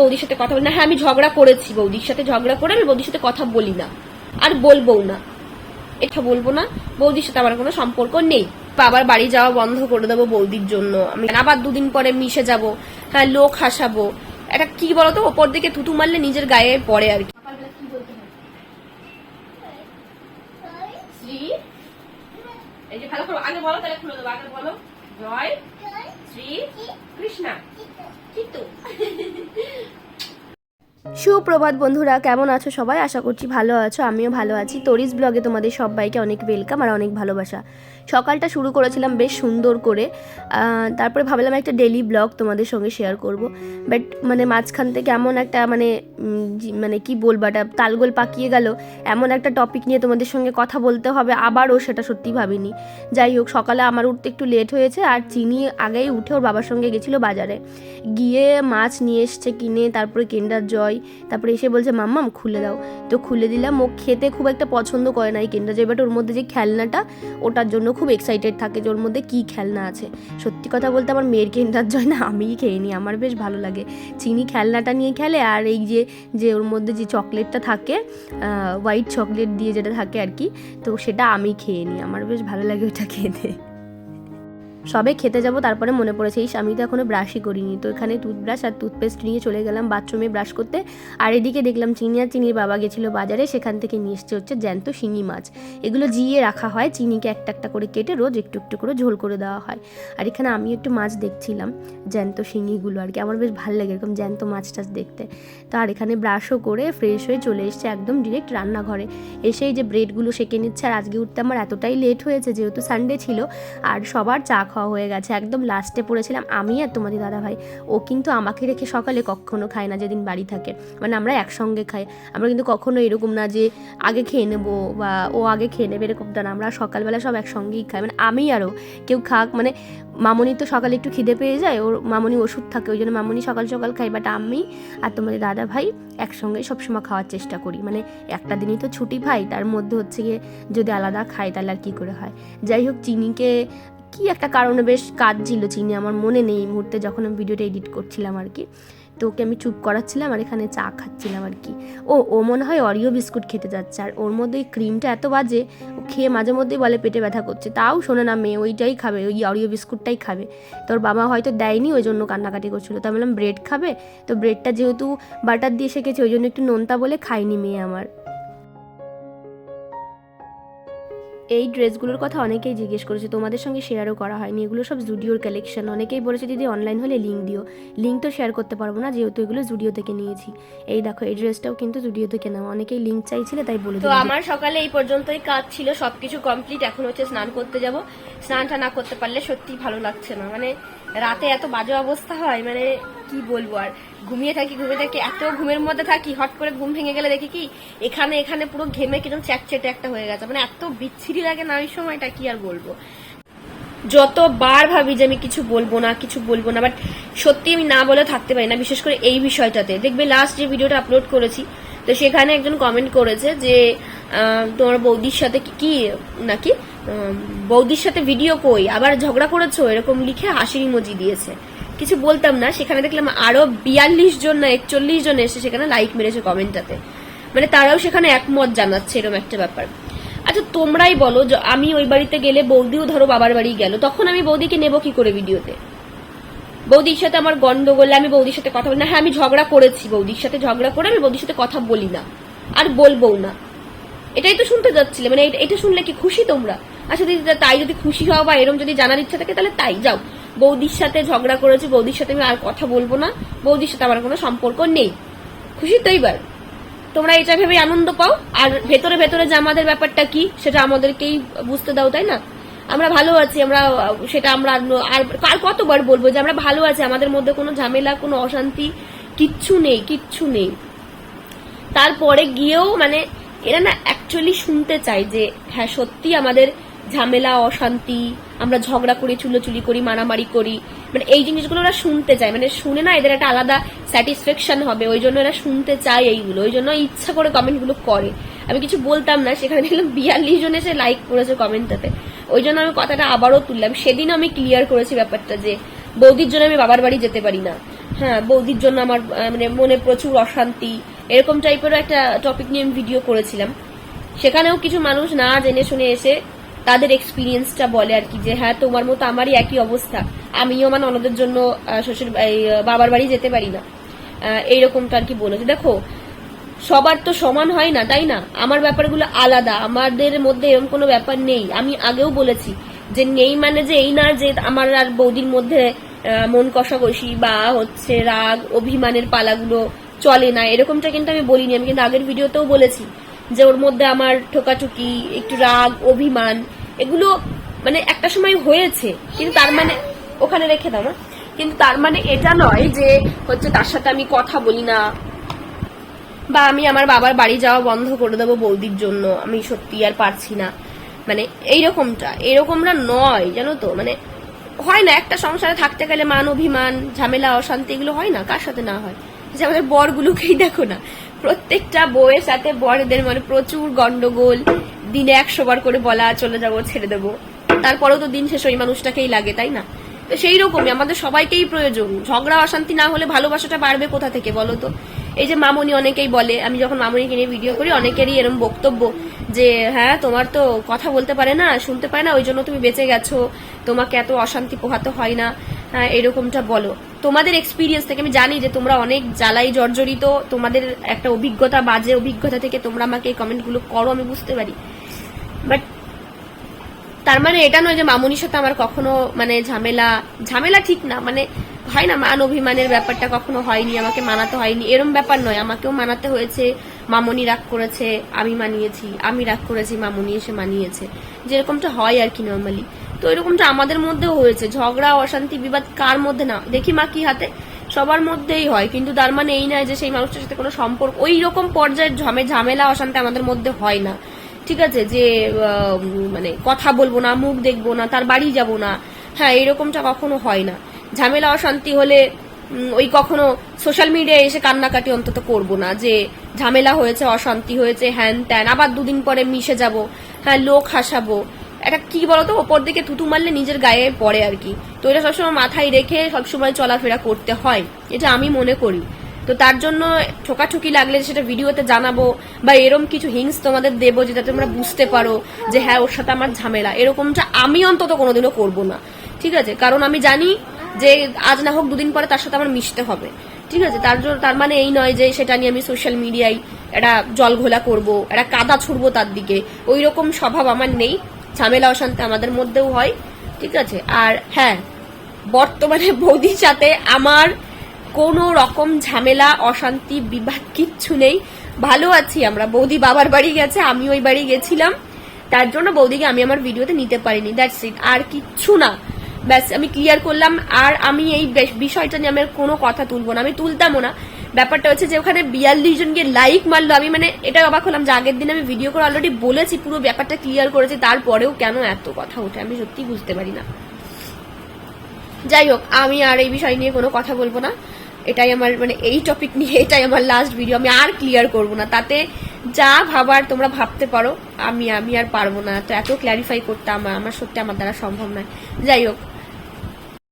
বৌদির সাথে কথা বলি। না হ্যাঁ আমি ঝগড়া করেছি বৌদির সাথে ঝগড়া করে আমি বৌদির সাথে কথা বলি না। আর বলব না। এটা বলব না। বৌদির সাথে আমার কোনো সম্পর্ক নেই। বাবার বাড়ি যাওয়া বন্ধ করে দেবো বৌদির জন্য। আমি আবার দুদিন পরে মিশে যাব হ্যাঁ লোক হাসাবো। এটা কি বলতো? ওপর দিকে থুতু মারলে নিজের গায়ে পড়ে আর কি। শ্রী? এই যে ভালো করো আগে বলো তাহলে খুলে দেবো। আগে বলো। জয়? শ্রী? কৃষ্ণা? কিন্তু সুপ্রভাত বন্ধুরা, কেমন আছো সবাই? আশা করছি ভালো আছো, আমিও ভালো আছি। তরিস ব্লগে তোমাদের সবাইকে অনেক ওয়েলকাম আর অনেক ভালোবাসা। সকালটা শুরু করেছিলাম বেশ সুন্দর করে তারপরে ভাবলাম একটা ডেলি ব্লগ তোমাদের সঙ্গে শেয়ার করব। বাট মানে মাঝখান থেকে এমন একটা মানে মানে কি বলব, একটা তালগোল পাকিয়ে গেল। এমন একটা টপিক নিয়ে তোমাদের সঙ্গে কথা বলতে হবে, আবারও সেটা সত্যি ভাবিনি। যাই হোক, সকালে আমার উঠতে একটু লেট হয়েছে আর চিনি আগেই উঠে ওর বাবার সঙ্গে গেছিল বাজারে। গিয়ে মাছ নিয়ে এসছে কিনে, তারপরে কেন্ডার জয় তারপরে এসে বলছে, মাম্মাম, খুলে দাও। তো খুলে দিলাম। ও খেতে খুব একটা পছন্দ করে না এই কেন্ডার জয় বাট ওর মধ্যে যে খেলনাটা, ওটার জন্য খুব এক্সাইটেড থাকে যে ওর মধ্যে কী খেলনা আছে। সত্যি কথা বলতে আমার মেয়ের কেন্ডার জয় না আমিই খেয়ে নিই। আমার বেশ ভালো লাগে। চিনি খেলনাটা নিয়ে খেলে আর এই যে যে ওর মধ্যে যে চকলেটটা থাকে হোয়াইট চকলেট দিয়ে যেটা থাকে আর কি, তো সেটা আমি খেয়ে নিই। আমার বেশ ভালো লাগে ওটা খেতে। সবে খেতে যাব, তারপরে মনে পড়েছে এই আমি তো এখনও ব্রাশই করিনি। তো এখানে টুথব্রাশ আর টুথপেস্ট নিয়ে চলে গেলাম বাথরুমে ব্রাশ করতে। আর এদিকে দেখলাম চিনি আর চিনির বাবা গেছিল বাজারে, সেখান থেকে নিয়ে এসছে হচ্ছে জ্যান্ত শিঙি মাছ। এগুলো জিয়ে রাখা হয়, চিনিকে একটা একটা করে কেটে রোজ একটু একটু করে ঝোল করে দেওয়া হয়। আর এখানে আমি একটু মাছ দেখছিলাম, জ্যান্ত শিঙিগুলো আর কি। আমার বেশ ভালো লাগে এরকম জ্যান্ত মাছ টাছ দেখতে। তো আর এখানে ব্রাশও করে ফ্রেশ হয়ে চলে এসছে একদম ডিরেক্ট রান্নাঘরে। এসেই যে ব্রেডগুলো সেঁকে নিচ্ছে, আর আজকে উঠতে আমার এতটাই লেট হয়েছে, যেহেতু সানডে ছিল। আর সবার চা খাওয়া হয়ে গেছে। একদম লাস্টে পড়েছিলাম আমি আর তোমাদের দাদা ভাই ও কিন্তু আমাকে রেখে সকালে কখনো খায় না, যেদিন বাড়ি থাকে। মানে আমরা একসঙ্গে খাই। আমরা কিন্তু কখনো এরকম না যে আগে খেয়ে নেব বা ও আগে খেয়ে নেবে, এরকমটা না। আমরা সকালবেলা সব একসঙ্গেই খাই। মানে আমি আরও কেউ খাক মানে মামনি তো সকালে একটু খিদে পেয়ে যায়, ওর মামনি ওষুধ থাকে, ওই জন্য মামনি সকাল সকাল খাই বাট আমি আর তোমাদের দাদা ভাই একসঙ্গে সবসময় খাওয়ার চেষ্টা করি। মানে একটা দিনই তো ছুটি পাই, তার মধ্যে হচ্ছে গিয়ে যদি আলাদা খাই তাহলে আর কী করে হয়? যাই হোক, চিনিকে কি একটা কারণে বেশ কাজ ছিল চিনি, আমার মনে নেই এই মুহূর্তে যখন আমি ভিডিওটা এডিট করছিলাম আর কি। তো ওকে আমি চুপ করাচ্ছিলাম আর এখানে চা খাচ্ছিলাম আর কি। ও ও মনে হয় অরিও বিস্কুট খেতে যাচ্ছে আর ওর মধ্যে ওই ক্রিমটা এত বাজে, ও খেয়ে মাঝে মধ্যেই বলে পেটে ব্যথা করছে। তাও শোনে না মেয়ে, ওইটাই খাবে, ওই অরিও বিস্কুটটাই খাবে। তোর বাবা হয়তো দেয়নি, ওই জন্য কান্নাকাটি করছিল। তো আমি বললাম ব্রেড খাবে? তো ব্রেডটা যেহেতু বাটার দিয়ে শেখেছে ওই জন্য একটু নোনতা বলে খায়নি মেয়ে আমার। এই ড্রেসগুলোর কথা অনেকেই জিজ্ঞেস করেছে তোমাদের সঙ্গে শেয়ারও করা হয়নি। এগুলো সব জুডিওর কালেকশন অনেকেই বলেছে দিদি অনলাইন হলে লিঙ্ক দিও। লিঙ্ক তো শেয়ার করতে পারব না যেহেতু এগুলো জুডিও থেকে নিয়েছি। এই দেখো এই ড্রেসটাও কিন্তু জুডিও থেকে নেওয়া। অনেকেই লিঙ্ক চাইছিলে তাই বলে তো আমার সকালে এই পর্যন্তই কাজ ছিল সবকিছু কমপ্লিট এখন হচ্ছে স্নান করতে যাব। স্নানটা না করতে পারলে সত্যি ভালো লাগছে না। মানে রাতে এত বাজে অবস্থা হয় মানে কি বলব আর? ঘুমিয়ে থাকি ঘুমিয়ে থাকি, এত ঘুমের মধ্যে থাকি, হট করে ঘুম ভেঙে গেলে দেখি কি, এখানে এখানে পুরো ঘেমে কীরকম চ্যাটচেটে একটা হয়ে গেছে। মানে এত বিচ্ছিরি লাগে না ওই সময়টা, কি আর বলব? যতবার ভাবি যে আমি কিছু বলব না, কিছু বলব না বাট সত্যি আমি না বলে থাকতে পারি না, বিশেষ করে এই বিষয়টাতে। দেখবে লাস্ট যে ভিডিওটা আপলোড করেছি, তো সেখানে একজন কমেন্ট করেছে যে তোমার বৌদির সাথে কি কি নাকি বৌদির সাথে ভিডিও কই? আবার ঝগড়া করেছ? এরকম লিখে হাসির ইমোজি দিয়েছে। কিছু বলতাম না, সেখানে দেখলাম আরও বিয়াল্লিশ জন না একচল্লিশ জন এসে সেখানে লাইক মেরেছে কমেন্টটাতে মানে তারাও সেখানে একমত জানাচ্ছে এরকম একটা ব্যাপার। আচ্ছা তোমরাই বলো আমি ওই বাড়িতে গেলে বৌদিও ধরো বাবার বাড়ি গেল, তখন আমি বৌদিকে নেব কি করে ভিডিওতে? বৌদির সাথে আমার গন্ডগোলে, আমি বৌদির সাথে কথা বলি না হ্যাঁ আমি ঝগড়া করেছি, বৌদির সাথে ঝগড়া করে আমি বৌদির সাথে কথা বলি না, আর বলব না। এটাই তো শুনতে যাচ্ছিলে মানে এটা- এটা শুনলে কি খুশি তোমরা? আচ্ছা দিদি তাই যদি খুশি হও বা এরম যদি জানার ইচ্ছা থাকে, তাহলে তাই, যাও। বৌদির সাথে ঝগড়া করেছি, বৌদির সাথে আমি আর কথা বলব না, বৌদির সাথে আমার কোনো সম্পর্ক নেই। খুশি তো এইবার তোমরা এটা ভেবে আনন্দ পাও? আর ভেতরে ভেতরে যে আমাদের ব্যাপারটা কি, সেটা আমাদেরকেই বুঝতে দাও, তাই না? আমরা ভালো আছি, আমরা, সেটা আমরা আর- আর কতবার বলব যে আমরা ভালো আছি, আমাদের মধ্যে কোনো ঝামেলা, কোনো অশান্তি কিচ্ছু নেই কিচ্ছু নেই। তারপরে গিয়েও মানে এরা না অ্যাকচুয়ালি শুনতে চায় যে হ্যাঁ সত্যি আমাদের ঝামেলা, অশান্তি, আমরা ঝগড়া করি চুলোচুলি করি, মারামারি করি। মানে এই জিনিসগুলো ওরা শুনতে চায়। মানে শুনে না এদের একটা আলাদা স্যাটিসফ্যাকশন হবে। ওই জন্য এরা শুনতে চায় এইগুলো। ওই জন্য ইচ্ছা করে কমেন্টগুলো করে। আমি কিছু বলতাম না, সেখানে দেখলাম বিয়াল্লিশ জন এসে লাইক করেছে কমেন্টটাতে। ওই জন্য আমি কথাটা আবারও তুললাম। সেদিন আমি ক্লিয়ার করেছি ব্যাপারটা যে, বৌদির জন্য আমি বাবার বাড়ি যেতে পারি না। হ্যাঁ বৌদির জন্য আমার মানে মনে প্রচুর অশান্তি। এরকম টাইপেরও একটা টপিক নিয়ে আমি ভিডিও করেছিলাম। সেখানেও কিছু মানুষ না জেনে শুনে এসে তাদের এক্সপিরিয়েন্সটা বলে আর কি, যে হ্যাঁ তোমার মতো আমারই একই অবস্থা। আমিও আমার অন্যদের জন্য শ্বশুর বাবার বাড়ি যেতে পারি না। এইরকমটা আর কি বলেছে। দেখো, সবার তো সমান হয় না, তাই না? আমার ব্যাপারগুলো আলাদা, আমাদের মধ্যে এরকম কোনো ব্যাপার নেই। আমি আগেও বলেছি যে নেই মানে যে এই না যে আমার আর বৌদির মধ্যে মন কষাকষি বা হচ্ছে রাগ, অভিমানের পালাগুলো চলে না। এরকমটা কিন্তু আমি বলিনি। আমি কিন্তু আগের ভিডিওতেও বলেছি যে ওর মধ্যে আমার ঠোকাঠুকি, একটু রাগ, অভিমান এগুলো মানে একটা সময় হয়েছে, কিন্তু তার মানে ওখানে রেখে দাও কিন্তু তার মানে এটা নয় যে হচ্ছে তার সাথে আমি কথা বলি না, বা আমি আমার বাবার বাড়ি যাওয়া বন্ধ করে দেবো বৌদির জন্য, আমি সত্যি আর পারছি না। মানে এইরকমটা, এরকমটা নয়, জানো তো? মানে হয় না, একটা সংসারে থাকতে গেলে মান, অভিমান, ঝামেলা, অশান্তি এগুলো হয় না, কার সাথে না হয়? যে আমাদের বরগুলোকেই দেখো না। প্রত্যেকটা বউয়ের সাথে বরদের মানে প্রচুর গন্ডগোল দিনে একশো বার করে বলা, চলে যাব, ছেড়ে দেবো। তারপরেও তো দিন শেষ ওই মানুষটাকেই লাগে, তাই না? তো সেই রকমই আমাদের সবাইকেই প্রয়োজন। ঝগড়া, অশান্তি না হলে ভালোবাসাটা বাড়বে কোথা থেকে বলো তো? এই যে মামনি অনেকেই বলে, আমি যখন মামনিকে নিয়ে ভিডিও করি, অনেকেরই এরকম বক্তব্য যে হ্যাঁ তোমার তো কথা বলতে পারে না, শুনতে পারে না, ওই জন্য তুমি বেঁচে গেছো, তোমাকে এত অশান্তি পোহাতে হয় না। হ্যাঁ এরকমটা বলো। তোমাদের এক্সপিরিয়েন্স থেকে আমি জানি যে তোমরা অনেক জ্বালাই জর্জরিত, তোমাদের একটা অভিজ্ঞতা, বাজে অভিজ্ঞতা থেকে তোমরা আমাকে এই কমেন্টগুলো করো, আমি বুঝতে পারি। বাট তার মানে এটা নয় যে মামুনির সাথে আমার কখনো মানে ঝামেলা ঝামেলা ঠিক না মানে হয় না মান অভিমানের ব্যাপারটা কখনো হয়নি, আমাকে মানাতে হয়নি, এরম ব্যাপার নয়, আমাকেও মানাতে হয়েছে, মামনি রাগ করেছে, আমি মানিয়েছি, আমি রাগ করেছি, মামনি এসে মানিয়েছে, যেরকমটা হয় আর কি নর্মালি তো এরকমটা আমাদের মধ্যেও হয়েছে, ঝগড়া, অশান্তি, বিবাদ কার মধ্যে না, দেখি মা কি হাতে, সবার মধ্যেই হয়, কিন্তু তার মানে এই নয় যে সেই মানুষটার সাথে কোনো সম্পর্ক, ওই রকম পর্যায়ের ঝমে, ঝামেলা, অশান্তি আমাদের মধ্যে হয় না। ঠিক আছে যে মানে কথা বলব না, মুখ দেখব না, তার বাড়ি যাব না। হ্যাঁ এরকমটা কখনো হয় না। ঝামেলা, অশান্তি হলে ওই কখনো সোশ্যাল মিডিয়ায় এসে কান্নাকাটি অন্তত করব না যে, ঝামেলা হয়েছে, অশান্তি হয়েছে, হ্যান ত্যান, আবার দুদিন পরে মিশে যাব হ্যাঁ লোক হাসাবো। এটা কি বলতো? ওপর দিকে থুতু মারলে নিজের গায়ে পড়ে আর কি। তো এটা সবসময় মাথায় রেখে সবসময় চলাফেরা করতে হয়। এটা আমি মনে করি। তো তার জন্য ঠোকাঠুকি লাগলে সেটা ভিডিওতে জানাব, বা এরম কিছু হিংস তোমাদের দেবো যেটা তোমরা বুঝতে পারো যে হ্যাঁ ওর সাথে আমার ঝামেলা। এরকমটা আমি অন্তত কোনোদিনও করব না। ঠিক আছে? কারণ আমি জানি যে আজ না হোক দুদিন পরে তার সাথে আমার মিশতে হবে। ঠিক আছে? তার জন্য, তার মানে এই নয় যে সেটা নিয়ে আমি সোশ্যাল মিডিয়ায় একটা জল ঘোলা করব, একটা কাদা ছুড়বো তার দিকে। ওই রকম স্বভাব আমার নেই। ঝামেলা অশান্তি আমাদের মধ্যেও হয়। ঠিক আছে? আর হ্যাঁ বর্তমানে বৌদির সাথে আমার কোনো রকম ঝামেলা, অশান্তি, বিবাদ কিচ্ছু নেই। ভালো আছি আমরা। বৌদি বাবার বাড়ি গেছে, আমি ওই বাড়ি গেছিলাম। তার জন্য বৌদিকে আমি আমার ভিডিওতে নিতে পারিনি। দ্যাটস ইট আর কিচ্ছু না। ব্যাস, আমি ক্লিয়ার করলাম। আর আমি এই বিষয়টা নিয়ে আমি আর কোনো কথা তুলবো না। আমি তুলতামও না। ব্যাপারটা হচ্ছে যে ওখানে বিয়াল্লিশ জনকে লাইক মারলো। আমি মানে এটা অবাক হলাম যে আগের দিন আমি ভিডিও করে অলরেডি বলেছি, পুরো ব্যাপারটা ক্লিয়ার করেছি। তারপরেও কেন এত কথা ওঠে? আমি সত্যি বুঝতে পারি না। যাই হোক, আমি আর এই বিষয় নিয়ে কোনো কথা বলব না। এটাই আমার মানে এই টপিক নিয়ে এটাই আমার লাস্ট ভিডিও আমি আর ক্লিয়ার করব না। তাতে যা ভাবার তোমরা ভাবতে পারো, আমি আমি আর পারব না। তো এত ক্ল্যারিফাই করতে আমার আমার সত্যি আমার দ্বারা সম্ভব নয়। যাই হোক